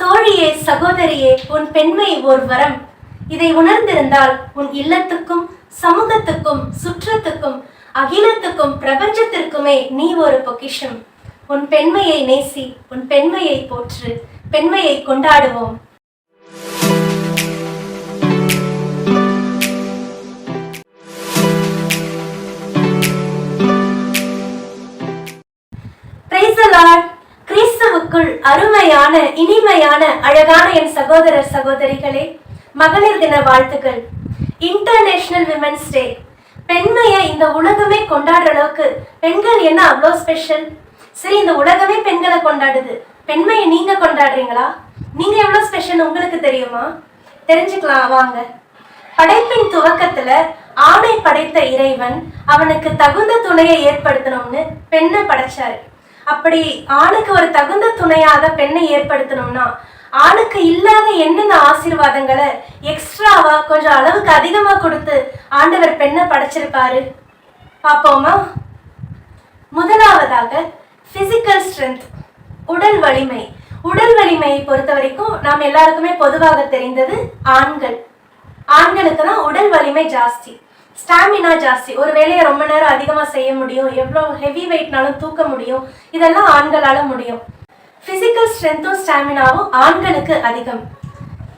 தோழியே சகோதரியே உன் பெண்மை ஓர் வரம். இதை உணர்ந்திருந்தால் உன் இல்லத்துக்கும் சமூகத்துக்கும் சுற்றத்துக்கும் அகிலத்துக்கும் பிரபஞ்சத்திற்குமே நீ ஒரு பொக்கிஷம். உன் பெண்மையை நேசி உன் பெண்மையை போற்று பெண்மையை கொண்டாடுவோம். அருமையான இனிமையான அழகான என் சகோதரர் சகோதரிகளே மகளிர் தின வாழ்த்துக்கள். இன்டர்நேஷனல் விமென்ஸ் டே பெண்மையை இந்த உலகமே கொண்டாடுற அளவுக்கு பெண்கள் என்ன அவ்வளோ ஸ்பெஷல் சரி இந்த உலகமே பெண்களை கொண்டாடுது. பெண்மையை நீங்க கொண்டாடுறீங்களா? நீங்க எவ்வளோ ஸ்பெஷல் உங்களுக்கு தெரியுமா? தெரிஞ்சுக்கலாம் வாங்க. படைப்பின் துவக்கத்துல ஆணை படைத்த இறைவன் அவனுக்கு தகுந்த துணையை ஏற்படுத்தணும்னு பெண்ணை படைச்சாரு. அப்படி ஆணுக்கு ஒரு தகுந்த துணையாக பெண்ணை ஏற்படுத்தணும்னா ஆணுக்கு இல்லாத என்னென்ன ஆசீர்வாதங்களை எக்ஸ்ட்ராவா கொஞ்சம் அளவுக்கு அதிகமா கொடுத்து ஆண்டவர் பெண்ணை படைச்சிருப்பாரு? பாப்போமா முதலாவதாக பிசிக்கல் ஸ்ட்ரென்த் உடல் வலிமை. உடல் வலிமையை பொறுத்த வரைக்கும் நாம் எல்லாருக்குமே பொதுவாக தெரிந்தது ஆண்கள். ஆண்களுக்கு தான் உடல் வலிமை ஜாஸ்தி. ஸ்டாமினா ஜாஸ்தி. ஒரு வேலையை ரொம்ப நேரம் அதிகமாக செய்ய முடியும். எவ்வளோ ஹெவி வெயிட்னாலும் தூக்க முடியும். இதெல்லாம் ஆண்களால் முடியும். ஃபிசிக்கல் ஸ்ட்ரென்த்தும் ஸ்டாமினாவும் ஆண்களுக்கு அதிகம்.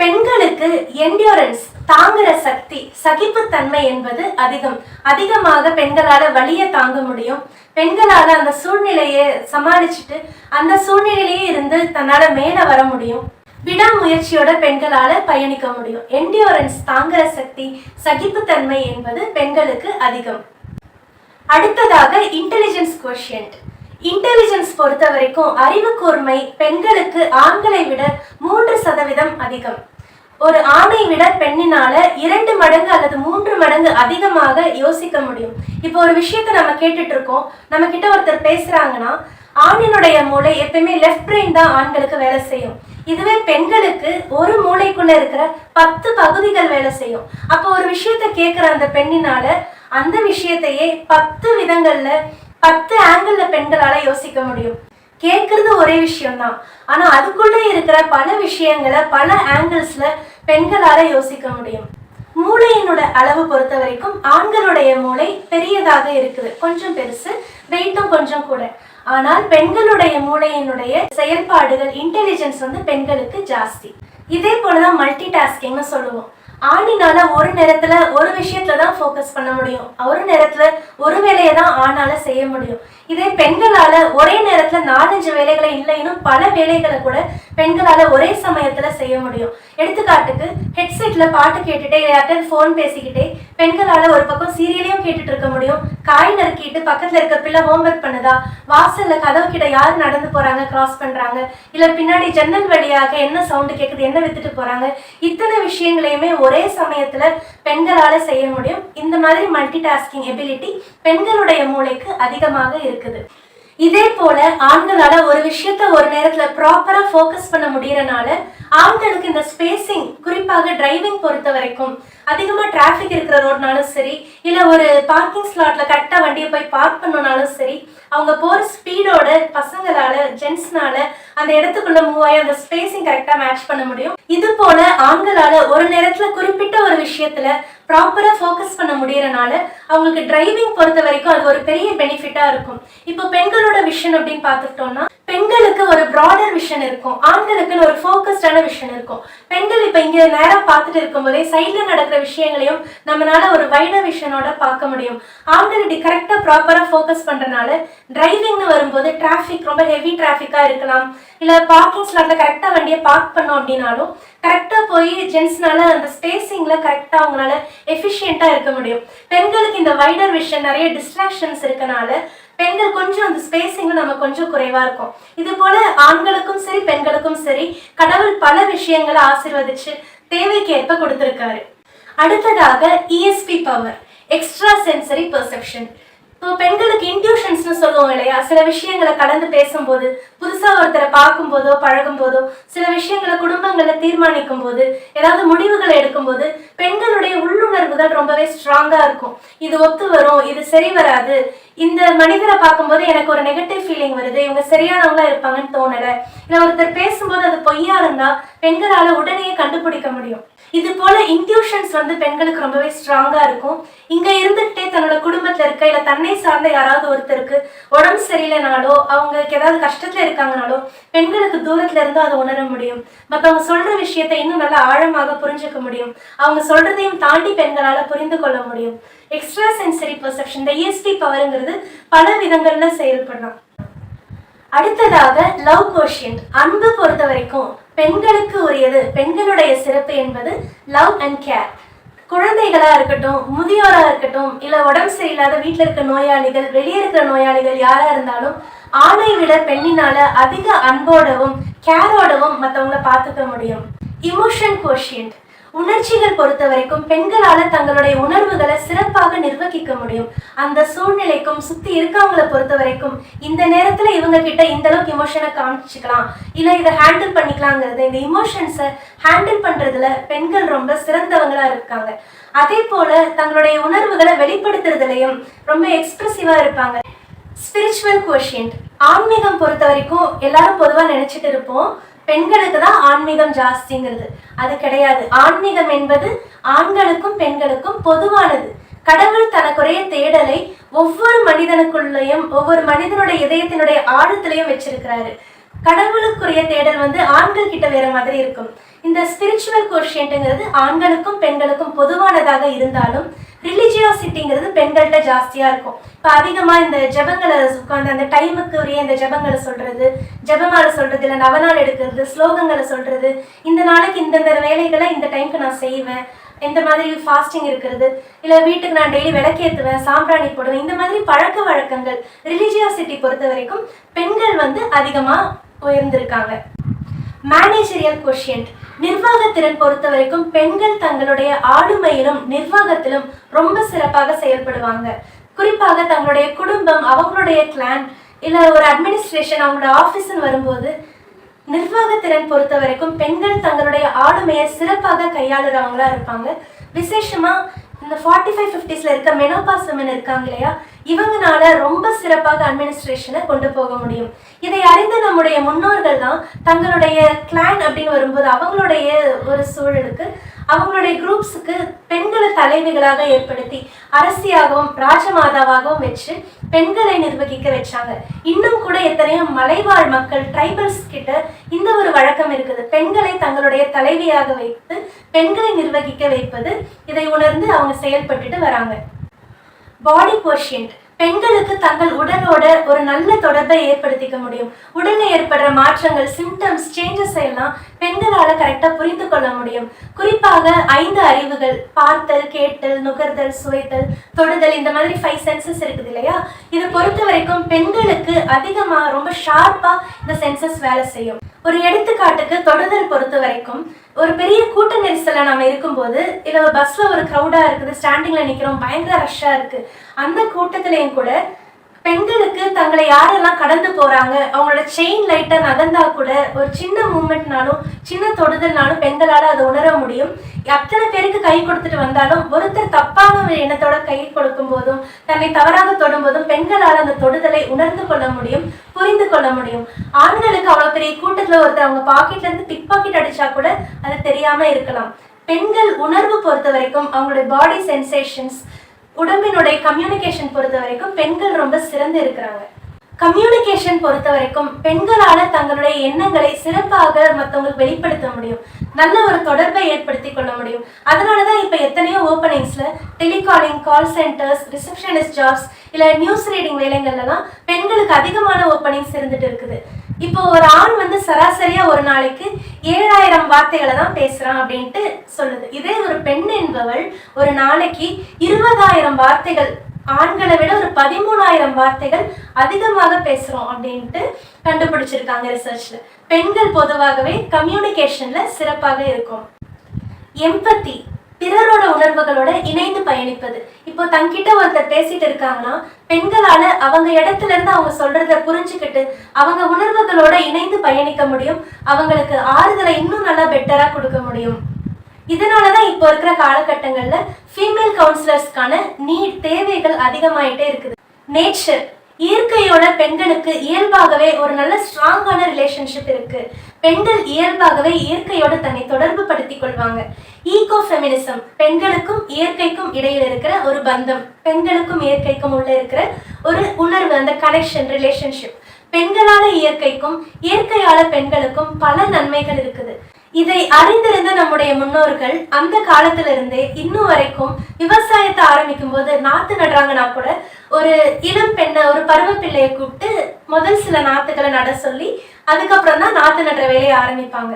பெண்களுக்கு என்டியூரன்ஸ் தாங்குற சக்தி சகிப்புத்தன்மை என்பது அதிகம். அதிகமாக பெண்களால் வலியை தாங்க முடியும். பெண்களால் அந்த சூழ்நிலையை சமாளிச்சுட்டு அந்த சூழ்நிலையிலேயே இருந்து தன்னால் மேலே வர முடியும். விடாமுயற்சியோட பெண்களால பயணிக்க முடியும். என்டியூரன்ஸ் தாங்குற சக்தி சகிப்புத்தன்மை என்பது பெண்களுக்கு அதிகம். அடுத்ததாக இன்டெலிஜென்ஸ் கொஷியன்ட் இன்டெலிஜென்ஸ் பொறுத்த வரைக்கும் அறிவு கூர்மை பெண்களுக்கு ஆண்களை விட மூன்று சதவீதம் அதிகம். ஒரு ஆணை விட பெண்ணினால இரண்டு மடங்கு அல்லது மூன்று மடங்கு அதிகமாக யோசிக்க முடியும். இப்போ ஒரு விஷயத்த நம்ம கேட்டுட்டு இருக்கோம். நம்ம கிட்ட ஒருத்தர் பேசுறாங்கன்னா ஆணினுடைய மூளை எப்பயுமே லெஃப்ட் பிரெயின் தான் ஆண்களுக்கு வேலை செய்யும். இதுவே பெண்களுக்கு ஒரு மூளைக்குள்ள இருக்கிற பத்து பகுதிகள் வேலை செய்யும். அப்போ ஒரு விஷயத்த கேட்குற அந்த பெண்ணினால அந்த விஷயத்தையே பத்து விதங்கள்ல பத்து ஆங்கிள் பெண்களால யோசிக்க முடியும். கேட்கறது ஒரே விஷயம்தான். ஆனா அதுக்குள்ள இருக்கிற பல விஷயங்களை பல ஆங்கிள்ஸ்ல பெண்களால யோசிக்க முடியும். மூளையினோட அளவு பொறுத்த வரைக்கும் ஆண்களுடைய மூளை பெரியதாக இருக்குது. கொஞ்சம் பெருசு வெயிட்டும் கொஞ்சம் கூட. ஆனால் பெண்களுடைய மூளையினுடைய செயல்பாடுகள் இன்டெலிஜென்ஸ் வந்து பெண்களுக்கு ஜாஸ்தி. இதே போலதான் மல்டி டாஸ்கிங்னு சொல்லுவோம். ஆணினால ஒரு நேரத்துல ஒரு விஷயத்துல தான் ஃபோக்கஸ் பண்ண முடியும். ஒரு நேரத்துல ஒரு வேலையை தான் ஆணால செய்ய முடியும். இதே பெண்களால ஒரே நேரத்துல நாலஞ்சு வேலைகளை இல்லைன்னு பல வேலைகளை கூட பெண்களால ஒரே சமயத்துல செய்ய முடியும். எடுத்துக்காட்டுக்கு ஹெட்செட்ல பாட்டு கேட்டுட்டே யார்கிட்ட ஃபோன் பேசிக்கிட்டே பெண்களால ஒரு பக்கம் சீரியலையும் கேட்டுட்டு இருக்க முடியும். காய் நறுக்கிட்டு பக்கத்துல இருக்க பிள்ளை ஹோம்ஒர்க் பண்ணுதா? வாசல்ல கதவு கிட்ட யார் நடந்து போறாங்க கிராஸ் பண்றாங்க? இல்ல பின்னாடி ஜன்னல் வழியாக என்ன சவுண்டு கேட்குது என்ன வித்துட்டு போறாங்க? இத்தனை விஷயங்களையுமே ஒரே சமயத்துல பெண்களால செய்ய முடியும். இந்த மாதிரி மல்டி டாஸ்கிங் எபிலிட்டி பெண்களுடைய மூளைக்கு அதிகமாக இருக்குது. இதே போல ஆண்களால ஒரு விஷயத்த ஒரு நேரத்துல ப்ராப்பரா ஃபோக்கஸ் பண்ண முடியறனால ஆண்களுக்கு இந்த ஸ்பேசிங் குறிப்பாக டிரைவிங் பொறுத்த வரைக்கும் அதிகமாக டிராஃபிக் இருக்கிற ரோட்னாலும் சரி இல்லை ஒரு பார்க்கிங் ஸ்லாட்ல கரெக்டாக வண்டியை போய் பார்க் பண்ணனாலும் சரி அவங்க போகிற ஸ்பீடோட பசங்களால ஜென்ஸ்னால அந்த இடத்துக்குள்ள மூவ் ஆகி அந்த ஸ்பேசிங் கரெக்டாக மேட்ச் பண்ண முடியும். இது போல ஆண்களால ஒரு நேரத்தில் குறிப்பிட்ட ஒரு விஷயத்துல ப்ராப்பரா ஃபோக்கஸ் பண்ண முடியறனால அவங்களுக்கு டிரைவிங் பொறுத்த வரைக்கும் அது ஒரு பெரிய பெனிஃபிட்டா இருக்கும். இப்போ பெண்களோட விஷன் அப்படின்னு பார்த்துக்கிட்டோம்னா பெண்களுக்கு ஒரு ப்ராடர் விஷன் இருக்கும். ஆண்களுக்குன்னு ஒரு ஃபோக்கஸ்டான விஷன் இருக்கும். பெண்கள் இப்போ இங்கே நேரம் பார்த்துட்டு இருக்கும்போதே சைடில் நடக்கிற விஷயங்களையும் நம்மளால ஒரு வைட விஷனோட பார்க்க முடியும். ஆண்கள் இப்படி கரெக்டாக ப்ராப்பராக ஃபோக்கஸ் பண்ணுறனால டிரைவிங்னு வரும்போது டிராஃபிக் ரொம்ப ஹெவி டிராஃபிக்காக இருக்கலாம். இல்லை பார்க்கிங் ஸ்லாட்ல கரெக்டாக வண்டியை பார்க் பண்ணோம் அப்படின்னாலும் கரெக்டாக போய் ஜென்ஸ்னால அந்த ஸ்பேசிங்கில் கரெக்டாக அவங்களால எஃபிஷியண்ட்டாக இருக்க முடியும். பெண்களுக்கு இந்த வைடர் விஷன் நிறைய டிஸ்ட்ராக்ஷன்ஸ் இருக்கனால பெண்கள் கொஞ்சம் அந்த ஸ்பேசிங் நம்ம கொஞ்சம் குறைவா இருக்கும். இது போல ஆண்களுக்கும் சரி பெண்களுக்கும் சரி கடவுள் பல விஷயங்களை ஆசீர்வதிச்சு தேவைக்கு ஏற்ப கொடுத்திருக்காரு. அடுத்ததாக ESP power extra sensory perception இப்போ பெண்களுக்கு இன்ட்யூஷன்ஸ்னு சொல்லுவோம் இல்லையா? சில விஷயங்களை கலந்து பேசும்போது புதுசா ஒருத்தரை பார்க்கும் போதோ பழகும் போதோ சில விஷயங்களை குடும்பங்களை தீர்மானிக்கும் போது ஏதாவது முடிவுகளை எடுக்கும்போது பெண்களுடைய உள்ளுணர்வுகள் ரொம்பவே ஸ்ட்ராங்காக இருக்கும். இது ஒத்து வரும் இது சரி வராது இந்த மனிதரை பார்க்கும்போது எனக்கு ஒரு நெகட்டிவ் ஃபீலிங் வருது. இவங்க சரியானவங்களா இருப்பாங்கன்னு தோணல. இல்ல ஒருத்தர் பேசும்போது அது பொய்யா இருந்தா பெண்களால உடனே கண்டுபிடிக்க முடியும். இது போல இன்ட்யூஷன்ஸ் வந்து பெண்களுக்கு ரொம்பவே ஸ்ட்ராங்கா இருக்கும். இங்க இருந்துகிட்டே தன்னோட குடும்பத்துல இருக்க இல்ல தன்னை சார்ந்த யாராவது ஒருத்தருக்கு உடம்பு சரியில்லைனாலோ அவங்களுக்கு ஏதாவது கஷ்டத்துல இருக்காங்கனாலோ பெண்களுக்கு தூரத்துல இருந்து அதை உணர முடியும். மத்தவங்க சொல்ற விஷயத்த இன்னும் நல்லா ஆழமாக புரிஞ்சுக்க முடியும். அவங்க சொல்றதையும் தாண்டி பெண்களால புரிந்து கொள்ள முடியும். எக்ஸ்ட்ரா சென்சரி பர்செப்ஷன் இந்த இஎஸ்பி பவருங்கிறது பல விதங்களில் செயல்படலாம். அடுத்ததாக லவ் கோஷியன்ட் அன்பு பொறுத்த வரைக்கும் பெண்களுக்கு உரியது. பெண்களுடைய சிறப்பு என்பது லவ் அண்ட் கேர் குழந்தைகளாக இருக்கட்டும் முதியோராக இருக்கட்டும் இல்லை உடம்பு சரியில்லாத வீட்டில் இருக்க நோயாளிகள் வெளியே இருக்கிற நோயாளிகள் யாராக இருந்தாலும் ஆணை விட பெண்ணினால அதிக அன்போடவும் கேரோடவும் மற்றவங்களை பார்த்துக்க முடியும். இமோஷன் கோஷியன்ட் உணர்ச்சிகள் பொறுத்த வரைக்கும் பெண்களால தங்களுடைய உணர்வுகளை சிறப்பாக நிர்வகிக்க முடியும். அந்த சூழ்நிலைக்கும் சுத்தி இருக்கவங்கள பொறுத்த வரைக்கும் இந்த நேரத்துல இவங்க கிட்ட இந்த அளவுக்கு இமோஷனை காமிச்சுக்கலாம். இல்ல இதை ஹேண்டில் பண்ணிக்கலாங்கிறது இந்த இமோஷன்ஸை ஹேண்டில் பண்றதுல பெண்கள் ரொம்ப சிறந்தவங்களா இருக்காங்க. அதே போல தங்களுடைய உணர்வுகளை வெளிப்படுத்துறதுலயும் ரொம்ப எக்ஸ்பிரசிவா இருப்பாங்க. ஸ்பிரிச்சுவல் கோஷியன்ட் ஆன்மீகம் பொறுத்த வரைக்கும் எல்லாரும் பொதுவா நினைச்சிட்டு இருப்போம். பெண்களுக்கு தான் ஆன்மீகம் ஜாஸ்திங்கிறது. அது கிடையாது. ஆன்மீகம் என்பது ஆண்களுக்கும் பெண்களுக்கும் பொதுவானது. கடவுள் தனக்குரிய தேடலை ஒவ்வொரு மனிதனுக்குள்ளேயும் ஒவ்வொரு மனிதனுடைய இதயத்தினுடைய ஆழத்திலையும் வச்சிருக்கிறாரு. கடவுளுக்குரிய தேடல் வந்து ஆண்கள் கிட்ட வேற மாதிரி இருக்கும். இந்த ஸ்பிரிச்சுவல் கோஷியன்ட்டுங்கிறது ஆண்களுக்கும் பெண்களுக்கும் பொதுவானதாக இருந்தாலும் ரிலிஜியாசிட்டிங்கிறது பெண்கள்கிட்ட ஜாஸ்தியாக இருக்கும். இப்போ அதிகமாக இந்த ஜெபங்களை உட்காந்து அந்த டைமுக்கு உரிய இந்த ஜெபங்களை சொல்கிறது ஜபமாலை சொல்கிறது இல்லை நவநாள் எடுக்கிறது ஸ்லோகங்களை சொல்கிறது இந்த நாளைக்கு இந்தந்த வேலைகளை இந்த டைம்க்கு நான் செய்வேன். இந்த மாதிரி ஃபாஸ்டிங் இருக்கிறது. இல்லை வீட்டுக்கு நான் டெய்லி விளக்கேற்றுவேன் சாம்பிராணி போடுவேன். இந்த மாதிரி பழக்க வழக்கங்கள் ரிலிஜியாசிட்டி பொறுத்த வரைக்கும் பெண்கள் வந்து அதிகமாக உயர்ந்திருக்காங்க. மேனேஜரியல் கொஷியன்ட் நிர்வாகத்திறன் பொறுத்த வரைக்கும் பெண்கள் தங்களுடைய ஆளுமையிலும் நிர்வாகத்திலும் ரொம்ப சிறப்பாக செயல்படுவாங்க. குறிப்பாக தங்களுடைய குடும்பம் அவங்களுடைய கிளான் இல்லை ஒரு அட்மினிஸ்ட்ரேஷன் அவங்களோட ஆஃபீஸ்ன்னு வரும்போது நிர்வாகத்திறன் பொறுத்த வரைக்கும் பெண்கள் தங்களுடைய ஆளுமையை சிறப்பாக கையாளுறவங்களா இருப்பாங்க. விசேஷமா இந்த ஃபார்ட்டி ஃபைவ் ஃபிஃப்டிஸில் இருக்க மெனோபாஸ் விமன் இருக்காங்க இல்லையா? இவங்கனால ரொம்ப சிறப்பாக அட்மினிஸ்ட்ரேஷனை கொண்டு போக முடியும். இதை அறிந்த நம்முடைய முன்னோர்கள் தான் தங்களுடைய கிளான் அப்படின்னு வரும்போது அவங்களுடைய ஒரு சூழலுக்கு அவங்களுடைய குரூப்ஸுக்கு பெண்களை தலைவிகளாக ஏற்படுத்தி அரசியாகவும் ராஜமாதாவாகவும் வச்சு பெண்களை நிர்வகிக்க வச்சாங்க. இன்னும் கூட எத்தனையோ மலைவாழ் மக்கள் ட்ரைபல்ஸ் கிட்ட இந்த ஒரு வழக்கம் இருக்குது. பெண்களை தங்களுடைய தலைவியாக வைத்து பெண்களை நிர்வகிக்க வைப்பது இதை உணர்ந்து அவங்க செயல்பட்டுட்டு வராங்க. பாடி கோஷியன்ட் பெண்களுக்கு தங்கள் உடலோட ஒரு நல்ல தொடர்பை ஏற்படுத்திக்க முடியும். உடலில் ஏற்படுற மாற்றங்கள் சிம்டம்ஸ் சேஞ்சஸ் எல்லாம் பெண்களால கரெக்டா புரிந்து கொள்ள முடியும். குறிப்பாக ஐந்து அறிவுகள் பார்த்தல் கேட்டல் நுகர்தல் சுவைத்தல் தொடுதல் இந்த மாதிரி ஃபைவ் சென்சஸ் இருக்குது இல்லையா? இதை பொறுத்த வரைக்கும் பெண்களுக்கு அதிகமா ரொம்ப ஷார்ப்பா இந்த சென்சஸ் வேலை செய்யும். ஒரு எடுத்துக்காட்டுக்கு தொடுதல் பொறுத்த வரைக்கும் ஒரு பெரிய கூட்ட நெரிசலில் நம்ம இருக்கும்போது இல்லை பஸ்ஸில் ஒரு க்ரௌடாக இருக்குது ஸ்டாண்டிங்கில் நிற்கிறோம் பயங்கர ரஷ்ஷாக இருக்குது அந்த கூட்டத்திலையும் கூட பெண்களுக்கு தங்களை யாரெல்லாம் கடந்து போறாங்க அவங்களோட செயின் லைட்டா நகர்ந்தா கூட ஒரு சின்ன மூமெண்ட்னாலும் சின்ன தொடுதல்னாலும் பெண்களால அதை உணர முடியும். அத்தனை பேருக்கு கை கொடுத்துட்டு வந்தாலும் ஒருத்தர் தப்பான ஒரு எண்ணத்தோட கை கொடுக்கும் போதும் தன்னை தவறாக தொடும் போதும் பெண்களால் அந்த தொடுதலை உணர்ந்து கொள்ள முடியும் புரிந்து கொள்ள முடியும். ஆண்களுக்கு அவ்வளவு பெரிய கூட்டத்துல ஒருத்தர் அவங்க பாக்கெட்ல இருந்து பிக் பாக்கெட் அடிச்சா கூட அது தெரியாம இருக்கலாம். பெண்கள் உணர்வு பொறுத்த வரைக்கும் அவங்களுடைய பாடி சென்சேஷன்ஸ் உடம்பினுடைய கம்யூனிகேஷன் பொறுத்த வரைக்கும் பெண்கள் ரொம்ப சிறந்து இருக்கிறாங்க. கம்யூனிகேஷன் பொறுத்த வரைக்கும் பெண்களால தங்களுடைய எண்ணங்களை சிறப்பாக மற்றவங்களுக்கு வெளிப்படுத்த முடியும். நல்ல ஒரு தொடர்பை ஏற்படுத்தி கொள்ள முடியும். அதனால தான் இப்போ எத்தனையோ ஓப்பனிங்ஸ்ல telecalling call centres receptionist jobs இல்லை நியூஸ் ரீடிங் வேலைகள்லாம் பெண்களுக்கு அதிகமான ஓப்பனிங்ஸ் இருந்துட்டு இருக்குது. இப்போ ஒரு ஆண் வந்து சராசரியா ஒரு நாளைக்கு ஏழாயிரம் வார்த்தைகளை தான் பேசுறான் அப்படின்ட்டு சொல்லுது. இதே ஒரு பெண் என்பவள் ஒரு நாளைக்கு இருபதாயிரம் வார்த்தைகள் ஆண்களை விட ஒரு பதிமூணாயிரம் வார்த்தைகள் அதிகமாக பேசுறோம் அப்படின்ட்டு கண்டுபிடிச்சிருக்காங்க ரிசர்ச்ல பெண்கள் பொதுவாகவே கம்யூனிகேஷன்ல சிறப்பாக இருக்கும். எம்பத்தி பிறரோட உணர்வுகளோட இணைந்து பயணிப்பது. இப்போ தங்கிட்ட ஒருத்தர் பேசிட்டு இருக்காங்கன்னா பெண்களால அவங்க இடத்துல இருந்து அவங்க சொல்றத புரிஞ்சுக்கிட்டு அவங்க உணர்வுகளோட இணைந்து பயணிக்க முடியும். அவங்களுக்கு ஆறுதலை இன்னும் நல்லா பெட்டரா கொடுக்க முடியும். இதனாலதான் இப்போ இருக்கிற காலகட்டங்கள்ல ஃபீமேல் கவுன்சிலர்ஸ்க்கான நீட் தேவைகள் அதிகமாயிட்டே இருக்குது. நேச்சர் இயற்கையோட பெண்களுக்கு இயல்பாகவே ஒரு நல்ல ஸ்ட்ராங்கான ரிலேஷன்ஷிப் இருக்கு. பெண்கள் இயல்பாகவே இயற்கையோட தன்னை தொடர்பு படுத்திக் கொள்வாங்க. ஈகோ ஃபெமினிசம் பெண்களுக்கும் இயற்கைக்கும் இடையில இருக்கிற ஒரு பந்தம். பெண்களுக்கும் இயற்கைக்கும் உள்ள இருக்கிற ஒரு உணர்வு அந்த கனெக்ஷன் ரிலேஷன்ஷிப் பெண்களால இயற்கைக்கும் இயற்கையால பெண்களுக்கும் பல நன்மைகள் இருக்குது. இதை அறிந்திருந்த நம்முடைய முன்னோர்கள் அந்த காலத்திலிருந்தே இன்னும் வரைக்கும் விவசாயத்தை ஆரம்பிக்கும் போது நாத்து நடுறாங்கன்னா கூட ஒரு இளம் பெண்ணை ஒரு பருவ பிள்ளையை கூப்பிட்டு முதல் சில நாத்துக்களை நட சொல்லி அதுக்கப்புறம் தான் நாத்து நடுற வேலையை ஆரம்பிப்பாங்க.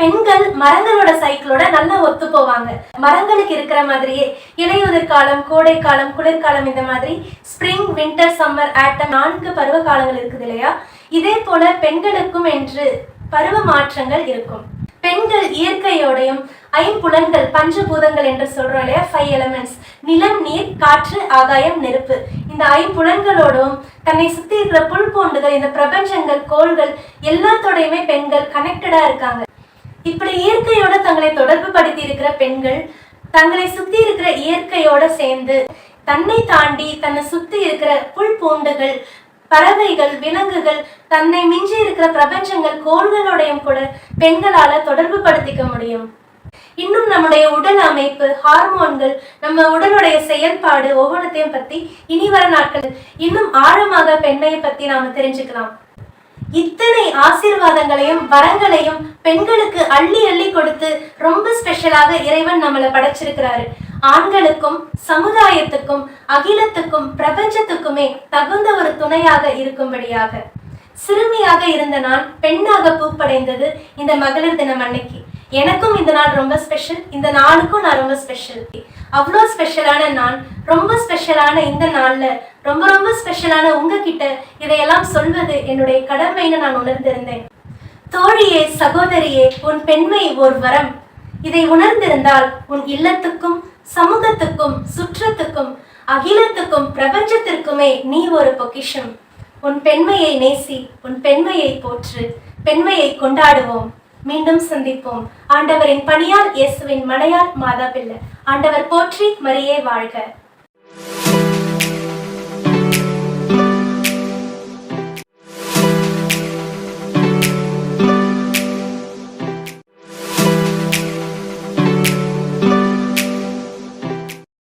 பெண்கள் மரங்களோட சைக்கிளோட நல்லா ஒத்து போவாங்க. மரங்களுக்கு இருக்கிற மாதிரியே இலையுதிர் காலம் கோடை காலம் குளிர்காலம் இந்த மாதிரி ஸ்ப்ரிங் வின்டர் சம்மர் ஆட்டம் நான்கு பருவ காலங்கள் இருக்குது இல்லையா? இதே போல பெண்களுக்கும் என்று பருவ மாற்றங்கள் இருக்கும். பெண்கள் இயற்கையோடையும் ஐம்புலன்கள் பஞ்சபூதங்கள் என்று சொல்றோம் இல்லையா? ஃபைவ் எலமெண்ட்ஸ் நிலம் நீர் காற்று ஆகாயம் நெருப்பு. இந்த ஐம்புலன்களோடும் தன்னை சுத்தி இருக்கிற புல் பூண்டுகள் இந்த பிரபஞ்சங்கள் கோள்கள் எல்லாத்தோடையுமே பெண்கள் கனெக்டடா இருக்காங்க. இப்படி இயற்கையோட தங்களை தொடர்பு படுத்தி இருக்கிற பெண்கள் தங்களை சுத்தி இருக்கிற இயற்கையோட சேர்ந்து தன்னை தாண்டி தன்னை சுத்தி இருக்கிற புல் பூண்டுகள் பறவைகள் விலங்குகள் தன்னை மிஞ்சி இருக்கிற பிரபஞ்சங்கள் கோள்களோடையும் கூட பெண்களால தொடர்பு படுத்திக்க முடியும். இன்னும் நம்முடைய உடல் அமைப்பு ஹார்மோன்கள் நம்ம உடலுடைய செயல்பாடு ஒவ்வொன்றத்தையும் பத்தி இனி வர நாட்கள் இன்னும் ஆழமாக பெண்மையை பத்தி நாம தெரிஞ்சுக்கலாம். இத்தனை ஆசீர்வாதங்களையும் வரங்களையும் பெண்களுக்கு அள்ளி அள்ளி கொடுத்து ரொம்ப ஸ்பெஷலாக இறைவன் நம்மளை படைச்சிருக்கிறாரு. ஆண்களுக்கும் சமுதாயத்துக்கும் அகிலத்துக்கும் பிரபஞ்சத்துக்குமே தகுந்த ஒரு துணையாக இருக்கும்படியாக. சிறுமியாக இருந்த நான் பெண்ணாக பூப்படைந்தது இந்த மகளிர் தினம் அன்னைக்கு. எனக்கும் இந்த நாள் ரொம்ப ஸ்பெஷல் இந்த நாளுக்கும் நான் ரொம்ப ஸ்பெஷல் அவ்வளோ ஸ்பெஷலான நான் ரொம்ப ஸ்பெஷலான இந்த நாளில் ரொம்ப ரொம்ப ஸ்பெஷலான உங்ககிட்ட இதையெல்லாம் சொல்வது என்னுடைய கடமைன்னு நான் உணர்ந்திருந்தேன். தோழியே சகோதரியே உன் பெண்மை ஓர் வரம். இதை உணர்ந்திருந்தால் உன் இல்லத்துக்கும் சமூகத்துக்கும் சுற்றத்துக்கும் அகிலத்துக்கும் பிரபஞ்சத்திற்குமே நீ ஒரு பொக்கிஷம். உன் பெண்மையை நேசி உன் பெண்மையை போற்று பெண்மையை கொண்டாடுவோம். மீண்டும் சந்திப்போம். ஆண்டவரின் பணியால் இயேசுவின் மனையால் மாதா பிள்ளை ஆண்டவர் போற்றி மரியே வாழ்க.